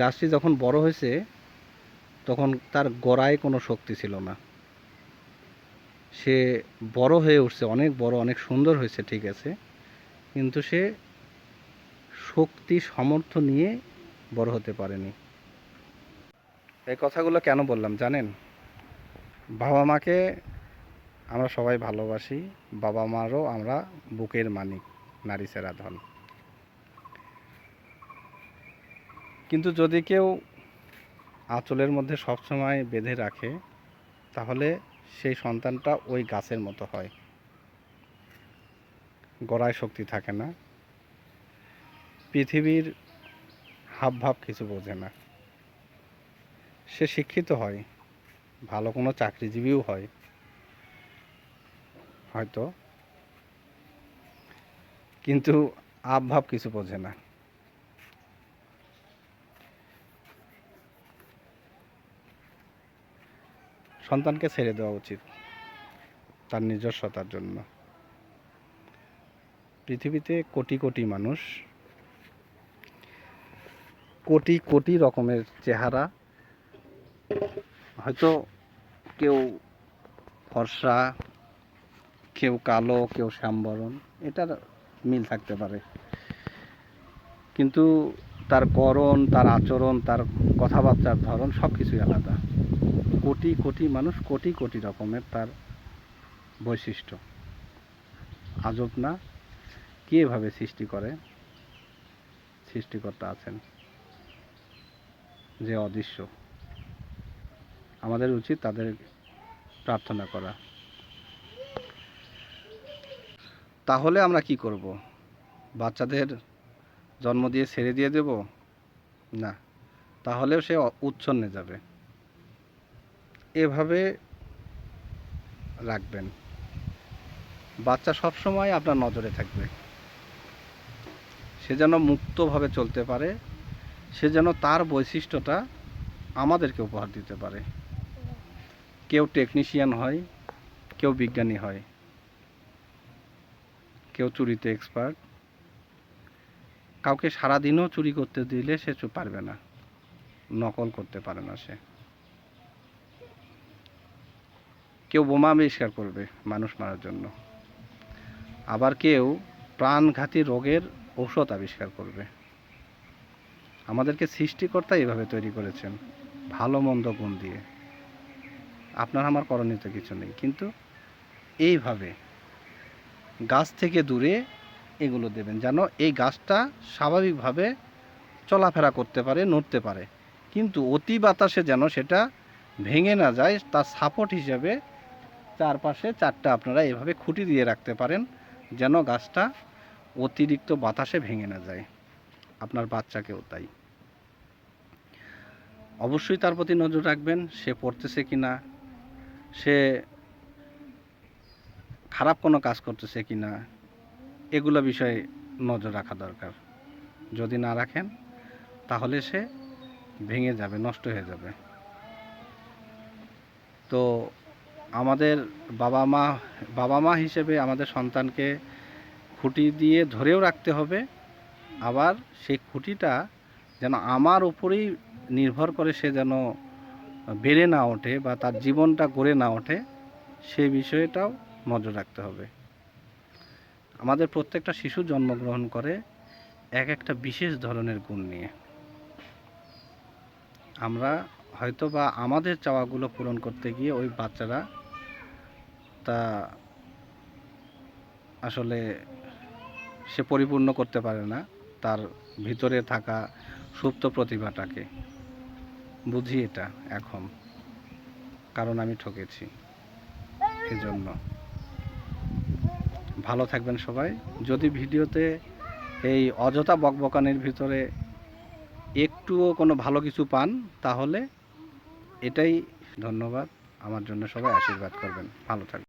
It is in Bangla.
গাছটি যখন বড় হয়েছে, তখন তার গোড়ায় কোনো শক্তি ছিল না। সে বড় হয়ে উঠছে, অনেক বড়, অনেক সুন্দর হয়েছে, ঠিক আছে। কিন্তু সে শক্তি, সামর্থ্য নিয়ে বড় হতে পারেনি। এই কথাগুলো কেন বললাম জানেন? বাবা মাকে আমরা সবাই ভালোবাসি, বাবা মারও আমরা বুকের মানিক, নারী সেরা ধন। কিন্তু যদি কেউ আঁচলের মধ্যে সবসময় বেঁধে রাখে, তাহলে সেই সন্তানটা ওই গাছের মতো হয়। গড়ায় শক্তি থাকে না। পৃথিবীর হাবভাব কিছু বোঝে না। সে শিক্ষিত হয়, ভালো কোনো চাকরিজীবীও হয়। হয়তো। কিন্তু আবভাব কিছু বোঝে না। সন্তানকে ছেড়ে দেওয়া উচিত তার নিজস্বতার জন্য। পৃথিবীতে কোটি কোটি মানুষ, কোটি কোটি রকমের চেহারা, হয়তো কেউ ফর্সা, কেউ কালো, কেউ শ্যামবরণ, এটার মিল থাকতে পারে। কিন্তু তার গড়ন তার আচরণ, তার কথাবার্তার ধরন সব কিছুই আলাদা। কোটি কোটি মানুষ কোটি কোটি রকমের তার বৈশিষ্ট্য। আজব না? কে এভাবে সৃষ্টি করে? সৃষ্টিকর্তা আছেন যে অদৃশ্য। আমাদের উচিত তাদের প্রার্থনা করা। তাহলে আমরা কি করব? বাচ্চাদের জন্ম দিয়ে ছেড়ে দিয়ে দেব? না। তাহলেও সে উচ্ছন্নে যাবে। এভাবে রাখবেন। বাচ্চা সব সময় আপনার নজরে থাকবে। সে যেন মুক্তভাবে চলতে পারে, সে যেন তার বৈশিষ্ট্যটা আমাদেরকে উপহার দিতে পারে। কেউ টেকনিশিয়ান হয়, কেউ বিজ্ঞানী হয়, কেউ চুরিতে এক্সপার্ট কাউকে সারাদিনও চুরি করতে দিলে সে পারবে না, নকল করতে পারে না সে। কেউ বোমা আবিষ্কার করবে মানুষ মারার জন্য। আবার কেউ প্রাণঘাতী রোগের ঔষধ আবিষ্কার করবে। আমাদেরকে সৃষ্টিকর্তা এভাবে তৈরি করেছেন, ভালো মন্দ গুণ দিয়ে। আপনার আমার করণীয় তো কিছু নেই, কিন্তু এইভাবে গাছ থেকে দূরে এগুলো দেবেন যেন এই গাছটা স্বাভাবিকভাবে চলাফেরা করতে পারে, নড়তে পারে। কিন্তু অতি বাতাসে যেন সেটা ভেঙে না যায়, তার সাপোর্ট হিসেবে চারপাশে চারটা আপনারা এভাবে খুঁটি দিয়ে রাখতে পারেন, যেন গাছটা অতিরিক্ত বাতাসে ভেঙে না যায়। আপনার বাচ্চাকেও তাই। অবশ্যই তার প্রতি নজর রাখবেন, সে পড়তেছে কি না সে খারাপ কোনো কাজ করতেছে কি না এগুলো বিষয়ে নজর রাখা দরকার। যদি না রাখেন, তাহলে সে ভেঙে যাবে, নষ্ট হয়ে যাবে। তো আমাদের বাবা মা বাবা মা হিসেবে আমাদের সন্তানকে খুঁটি দিয়ে ধরেও রাখতে হবে। আবার সেই খুঁটিটা যেন আমার উপরেই নির্ভর করে সে যেন বেড়ে না ওঠে বা তার জীবনটা গড়ে না ওঠে সেই বিষয়টাও নজর রাখতে হবে। আমাদের প্রত্যেকটা শিশু জন্মগ্রহণ করে এক একটা বিশেষ ধরনের গুণ নিয়ে। আমরা হয়তো বা আমাদের চাওয়াগুলো পূরণ করতে গিয়ে ওই বাচ্চারা তা আসলে সে পরিপূর্ণ করতে পারে না। তার ভিতরে থাকা সুপ্ত প্রতিভাটাকে। বুঝি এটা এখন। কারণ আমি ঠকেছি। এজন্য। ভালো থাকবেন সবাই। যদি ভিডিওতে এই অযথা বকবকানির ভিতরে একটুও কোনো ভালো কিছু পান, তাহলে এটাই ধন্যবাদ। আমার জন্য সবাই আশীর্বাদ করবেন। ভালো থাকবেন।